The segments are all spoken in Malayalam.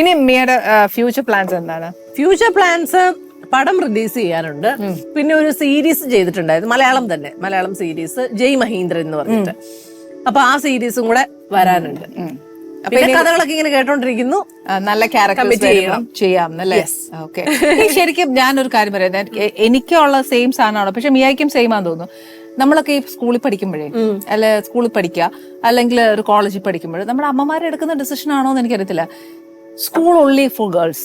ഇനി മിയയുടെ ഫ്യൂച്ചർ പ്ലാൻസ് എന്താണ്? ഫ്യൂച്ചർ പ്ലാൻസ് പടം റിലീസ് ചെയ്യാനുണ്ട്. പിന്നെ ഒരു സീരീസ് ചെയ്തിട്ടുണ്ടായിരുന്നു. മലയാളം തന്നെ. മലയാളം സീരീസ് ജയ് മഹീന്ദ്രൻ എന്ന് പറഞ്ഞിട്ട്. അപ്പൊ ആ സീരീസും കൂടെ വരാനുണ്ട്. പിന്നെ കഥകളൊക്കെ ഇങ്ങനെ കേട്ടോണ്ടിരിക്കുന്നു. നല്ല ക്യാരക്ടർ ചെയ്യാം. അല്ലേ ഓക്കെ ശരിക്കും ഞാനൊരു കാര്യം പറയാം. എനിക്കുള്ള സെയിം സാധനമാണ്? പക്ഷെ മിയായിക്കും സെയിം ആണെന്ന് തോന്നുന്നു. നമ്മളൊക്കെ ഈ സ്കൂളിൽ പഠിക്കുമ്പോഴേ അല്ലെ സ്കൂളിൽ പഠിക്കുക അല്ലെങ്കിൽ ഒരു കോളേജിൽ പഠിക്കുമ്പോൾ നമ്മുടെ അമ്മമാരെ എടുക്കുന്ന ഡിസിഷൻ ആണോ എന്ന് എനിക്കറിയത്തില്ല. School only for girls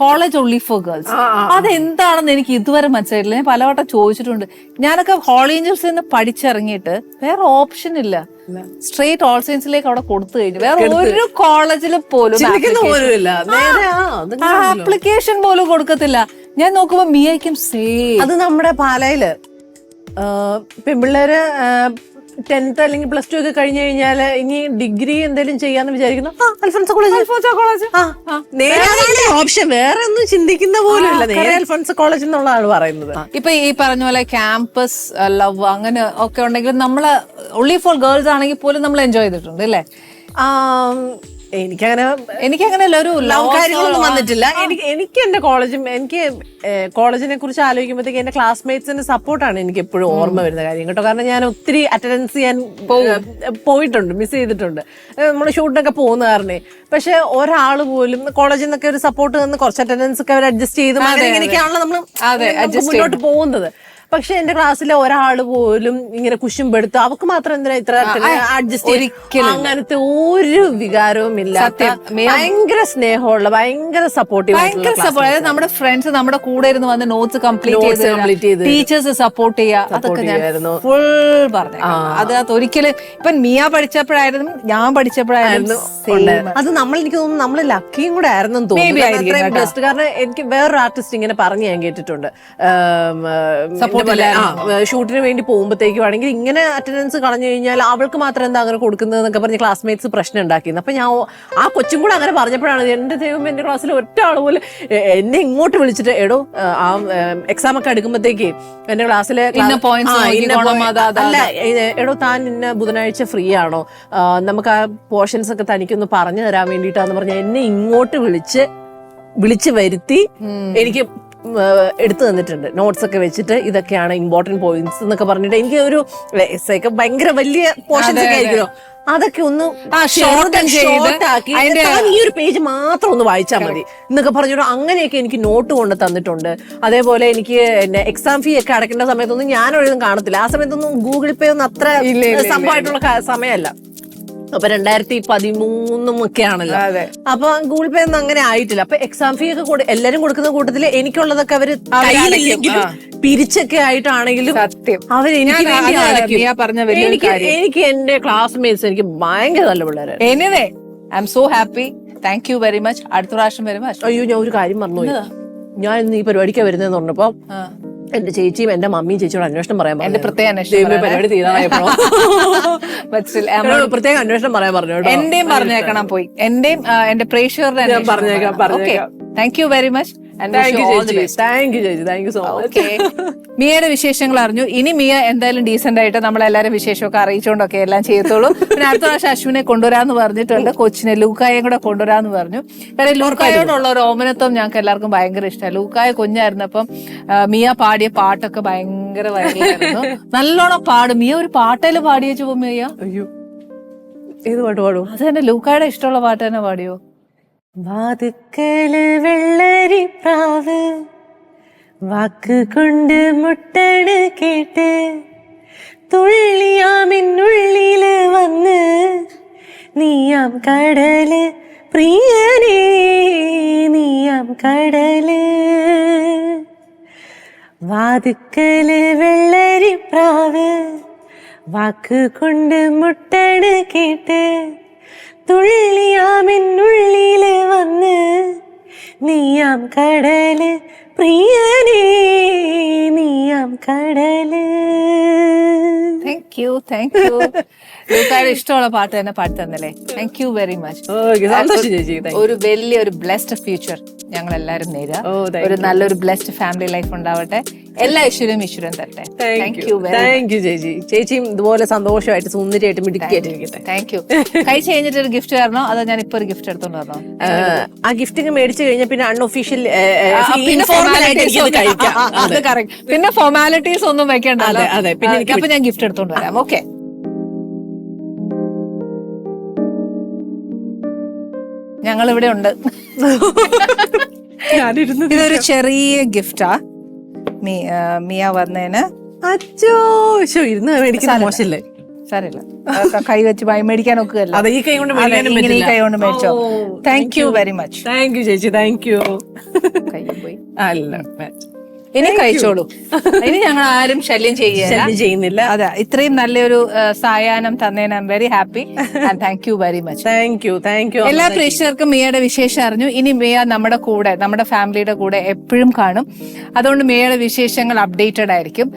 college only for girls അതെന്താണെന്ന് എനിക്ക് ഇതുവരെ മനസ്സിലായിട്ടില്ല. ഞാൻ പലവട്ടം ചോദിച്ചിട്ടുണ്ട്. ഞാനൊക്കെ ഏഞ്ചൽസിൽ നിന്ന് പഠിച്ചിറങ്ങിയിട്ട് വേറെ ഓപ്ഷൻ ഇല്ല. സ്ട്രേറ്റ് ഓൾ സയൻസിലേക്ക് അവിടെ കൊടുത്തു കഴിഞ്ഞു. വേറെ ഒരു കോളേജിൽ പോലും ആപ്ലിക്കേഷൻ പോലും കൊടുക്കത്തില്ല. ഞാൻ നോക്കുമ്പോ മിയയ്ക്കും സേ അത് നമ്മുടെ പാലയിൽ പെൺപിള്ളേര് ടെൻത്ത് അല്ലെങ്കിൽ പ്ലസ് ടു ഒക്കെ കഴിഞ്ഞു കഴിഞ്ഞാൽ ഇനി ഡിഗ്രി എന്തെങ്കിലും ചെയ്യാന്ന് വിചാരിക്കുന്നു? അൽഫോൺസ് കോളേജ്. അൽഫോൺസ് കോളേജ്. ആ, നേരെ ഓപ്ഷൻ വേറെ ഒന്നും ചിന്തിക്കുന്ന പോലും ഇല്ല. നേരെ അൽഫോൺസ് കോളേജ് എന്നുള്ളതാണ് പറയുന്നത്. ഇപ്പൊ ഈ പറഞ്ഞ പോലെ ക്യാമ്പസ് ലവ് അങ്ങനെ ഒക്കെ ഉണ്ടെങ്കിലും നമ്മൾ ഉള്ളി ഫോർ ഗേൾസ് ആണെങ്കിൽ പോലും നമ്മൾ എൻജോയ് ചെയ്തിട്ടുണ്ട് അല്ലേ? എനിക്കങ്ങനെ എനിക്ക് അങ്ങനെയല്ല ഒരു ലവ് കാര്യങ്ങളൊന്നും വന്നിട്ടില്ല. എനിക്ക് എനിക്ക് എന്റെ കോളേജും എനിക്ക് കോളേജിനെ കുറിച്ച് ആലോചിക്കുമ്പോഴത്തേക്ക് എന്റെ ക്ലാസ്മേറ്റ്സിന്റെ സപ്പോർട്ടാണ് എനിക്ക് എപ്പോഴും ഓർമ്മ വരുന്ന കാര്യം കേട്ടോ. കാരണം ഞാൻ ഒത്തിരി അറ്റൻഡൻസ് ചെയ്യാൻ പോയിട്ടുണ്ട് മിസ് ചെയ്തിട്ടുണ്ട്. നമ്മൾ ഷൂട്ടിനൊക്കെ പോകുന്ന കാരണേ. പക്ഷെ ഒരാൾ പോലും കോളേജിൽ നിന്നൊക്കെ ഒരു സപ്പോർട്ട് തന്ന് കുറച്ച് അറ്റൻഡൻസ് ഒക്കെ അവർ അഡ്ജസ്റ്റ് ചെയ്ത് നമ്മൾ മുന്നോട്ട് പോകുന്നത്. പക്ഷെ എന്റെ ക്ലാസ്സിലെ ഒരാൾ പോലും ഇങ്ങനെ കുശുമ്പെടുത്തു അവക്ക് മാത്രം എന്തിനാ ഇത്ര അഡ്ജസ്റ്റ് അങ്ങനത്തെ ഒരു വികാരവും ഇല്ല ഭയങ്കര സ്നേഹമുള്ള ഭയങ്കര സപ്പോർട്ടീവ് ഭയങ്കര സപ്പോർട്ട് അതായത് നമ്മുടെ ഫ്രണ്ട്സ് നമ്മുടെ കൂടെ ഇരുന്ന് വന്ന് നോട്ട്സ് കംപ്ലീറ്റ് കംപ്ലീറ്റ് ചെയ്ത് ടീച്ചേഴ്സ് സപ്പോർട്ട് ചെയ്യുക അതൊക്കെ ഞാൻ. ഫുൾ പറഞ്ഞു അതിനകത്ത് ഒരിക്കലും ഇപ്പൊ മിയ പഠിച്ചപ്പോഴായിരുന്നു ഞാൻ പഠിച്ചപ്പോഴായിരുന്നു അത് നമ്മൾ എനിക്ക് തോന്നുന്നു നമ്മൾ ലക്കിയും കൂടെ ആയിരുന്നു തോന്നുന്നു. കാരണം എനിക്ക് വേറൊരു ആർട്ടിസ്റ്റ് ഇങ്ങനെ പറഞ്ഞു ഞാൻ കേട്ടിട്ടുണ്ട്. ഷൂട്ടിന് വേണ്ടി പോകുമ്പോഴത്തേക്കും ആണെങ്കിൽ ഇങ്ങനെ അറ്റൻഡൻസ് കളഞ്ഞു കഴിഞ്ഞാൽ അവൾക്ക് മാത്രം എന്താ അങ്ങനെ കൊടുക്കുന്നത് എന്നൊക്കെ പറഞ്ഞ് ക്ലാസ്മേറ്റ്സ് പ്രശ്നം ഉണ്ടാക്കിയിരുന്നു. അപ്പൊ ഞാൻ ആ കൊച്ചും കൂടെ അങ്ങനെ പറഞ്ഞപ്പോഴാണ് എന്റെ ദൈവം എന്റെ ക്ലാസ്സിൽ ഒറ്റ ആൾ പോലും എന്നെ ഇങ്ങോട്ട് വിളിച്ചിട്ട് എടോ ആ എക്സാം ഒക്കെ എടുക്കുമ്പോഴത്തേക്ക് എന്റെ ക്ലാസ്സിലെ അല്ല എടോ താൻ ഇന്ന ബുധനാഴ്ച ഫ്രീ ആണോ? നമുക്ക് ആ പോർഷൻസ് ഒക്കെ തനിക്കൊന്ന് പറഞ്ഞു തരാൻ വേണ്ടിയിട്ടാന്ന് പറഞ്ഞ എന്നെ ഇങ്ങോട്ട് വിളിച്ച് വിളിച്ചു വരുത്തി എനിക്ക് എടുത്തു തന്നിട്ടുണ്ട്. നോട്ട്സ് ഒക്കെ വെച്ചിട്ട് ഇതൊക്കെയാണ് ഇമ്പോർട്ടന്റ് പോയിന്റ്സ് എന്നൊക്കെ പറഞ്ഞിട്ട് എനിക്ക് ഒരു ഒക്കെ ഭയങ്കര വലിയ പോർഷൻസ് ഒക്കെ ആയിരിക്കുമല്ലോ അതൊക്കെ ഒന്ന് ഈ ഒരു പേജ് മാത്രം ഒന്ന് വായിച്ചാൽ മതി. എന്നൊക്കെ പറഞ്ഞിട്ട് അങ്ങനെയൊക്കെ എനിക്ക് നോട്ട് കൊണ്ട് തന്നിട്ടുണ്ട്. അതേപോലെ എനിക്ക് എക്സാം ഫീ ഒക്കെ അടക്കേണ്ട സമയത്തൊന്നും ഒഴുതും കാണത്തില്ല. ആ സമയത്തൊന്നും ഗൂഗിൾ പേ ഒന്നും അത്ര സംഭവമായിട്ടുള്ള സമയമല്ല. അപ്പൊ രണ്ടായിരത്തി പതിമൂന്നും ഒക്കെ ആണല്ലോ. അപ്പൊ ഗൂഗിൾ പേ ഒന്നും അങ്ങനെ ആയിട്ടില്ല. അപ്പൊ എക്സാം ഫീ ഒക്കെ എല്ലാരും കൊടുക്കുന്ന കൂട്ടത്തിൽ എനിക്കുള്ളതൊക്കെ അവർ കയ്യിലില്ലെങ്കിലും പിരിച്ചൊക്കെ ആയിട്ടാണെങ്കിലും സത്യം. അവർ എനിക്ക് എനിക്ക് എനിക്ക് എന്റെ ക്ലാസ്മേറ്റ്സ് എനിക്ക് ഭയങ്കര നല്ല പിള്ളേരെ anyway I am so happy thank you very much അടുത്ത പ്രാവശ്യം വരുമ്പോ അശ്വ- അയ്യോ ഞാൻ ഒരു കാര്യം മറന്നുപോയി. ഞാൻ ഇന്ന് ഈ പരിപാടിക്കാ വരുന്നതെന്ന് പറഞ്ഞപ്പോ. എന്റെ ചേച്ചിയും എന്റെ മമ്മിയും ചേച്ചിയോട് അന്വേഷണം പറയാൻ എന്റെ പറഞ്ഞു. പ്രത്യേക പരിപാടി എന്നോട് പ്രത്യേക അന്വേഷണം പറയാൻ പറഞ്ഞു എന്റെയും പറഞ്ഞേക്കണം പോയി. എന്റെയും എന്റെ പ്രേക്ഷകരുടെ പറഞ്ഞേക്കാം. താങ്ക് യു വെരി മച്ച് മിയയുടെ വിശേഷങ്ങൾ അറിഞ്ഞു. ഇനി മിയ എന്തായാലും ഡീസെന്റ് ആയിട്ട് നമ്മളെല്ലാരും വിശേഷമൊക്കെ അറിയിച്ചുകൊണ്ടൊക്കെ എല്ലാം ചെയ്യത്തുള്ളൂ പിന്നെ അടുത്ത പ്രാവശ്യം അശ്വിനെ കൊണ്ടുവരാന്ന് പറഞ്ഞിട്ടുണ്ട്. കൊച്ചിനെ ലൂക്കായും കൂടെ കൊണ്ടുവരാന്ന് പറഞ്ഞു. കാര്യം ലൂക്കായോടുള്ള ഒരു ഓമനത്വം ഞങ്ങൾക്ക് എല്ലാവർക്കും ഭയങ്കര ഇഷ്ടമാണ് ലൂക്കായ കുഞ്ഞായിരുന്നപ്പം മിയ പാടിയ പാട്ടൊക്കെ ഭയങ്കര നല്ലോണം പാടും. മിയ ഒരു പാട്ടേൽ പാടിയേച്ചു പോ മിയ ഏത് പാട്ട് പാടും? അത് തന്നെ ലൂക്കായുടെ ഇഷ്ടമുള്ള പാട്ട് തന്നെ പാടിയോ? വാതുക്കൽ വെള്ളരി പ്രാവ്. വാക്ക് കൊണ്ട് മുട്ടണ് കേട്ട് തുള്ളിയാമിന്നുള്ളിൽ വന്ന് നീയാം കടൽ പ്രിയനേ നീയാം കടൽ. വാതുക്കൽ വെള്ളരി പ്രാവ്. വാക്ക് കൊണ്ട് മുട്ടണ് കേട്ട് തുള്ളിയാമിന്നുള്ളിൽ വന്ന് നീയാം കടൽ പ്രിയനേ നീയാം കടൽ. താങ്ക് യു താങ്ക് യു ലൂക്കായുടെ ഇഷ്ടമുള്ള പാട്ട് തന്നെ പാടി തന്നല്ലേ? താങ്ക് യു വെരി മച്ച് ഒരു വലിയ ഒരു ബ്ലെസ്ഡ് ഫ്യൂച്ചർ ഞങ്ങൾ നേരുക. ഓ താങ്ക് ഒരു നല്ലൊരു ബ്ലെസ്ഡ് ഫാമിലി ലൈഫ് ഉണ്ടാവട്ടെ. എല്ലാ ഈശ്വരും ഈശ്വരൻ തരട്ടെ. താങ്ക് യു താങ്ക് യു ചേച്ചി. ചേച്ചിയും ഇതുപോലെ സന്തോഷമായിട്ട് സുന്ദരിയായിട്ട് മിടുക്കിയായിട്ടിരിക്കട്ടെ താങ്ക് യു കഴിച്ചു കഴിഞ്ഞിട്ട് ഒരു ഗിഫ്റ്റ് തരണോ? അതോ ഞാൻ ഇപ്പൊ ഒരു ഗിഫ്റ്റ് എടുത്തോണ്ട് വരണോ? ആ ഗിഫ്റ്റ് മേടിച്ചു കഴിഞ്ഞാൽ പിന്നെ അൺഒഫീഷ്യൽ പിന്നെ ഫോർമാലിറ്റീസ് ഒന്നും വെക്കണ്ടല്ലോ. അതെ. പിന്നെ അപ്പൊ ഞാൻ ഗിഫ്റ്റ് എടുത്തോണ്ട് വരാം ഓക്കെ ഞങ്ങൾ ഇവിടെ ഉണ്ട് ഇതൊരു ചെറിയ ഗിഫ്റ്റാ. മിയ വന്നേന്. അച്ചോ ഇരുന്ന് മേടിക്കുന്ന മോശല്ലേ സാരമില്ല. കൈ വെച്ച് ബൈ മേടിക്കാൻ ഒക്കുകയല്ല. ഈ കൈ കൊണ്ട് ഈ കൈ കൊണ്ട് മേടിച്ചോ. Thank you very much thank you ചേച്ചി താങ്ക് യു കൈ പോയി. അല്ല ഇനി കഴിച്ചോളൂ ഇനി ഞങ്ങൾ ആരും ശല്യം ചെയ്യുക ശല്യം ചെയ്യുന്നില്ല അതെ ഇത്രയും നല്ലൊരു സായാഹ്നം തന്നേന I very happy and thank you very much thank you thank you എല്ലാ പ്രേക്ഷകർക്കും മിയയുടെ വിശേഷം അറിഞ്ഞു ഇനി മിയ നമ്മുടെ കൂടെ നമ്മുടെ ഫാമിലിയുടെ കൂടെ എപ്പോഴും കാണും അതുകൊണ്ട് മിയയുടെ വിശേഷങ്ങൾ അപ്ഡേറ്റഡ് ആയിരിക്കും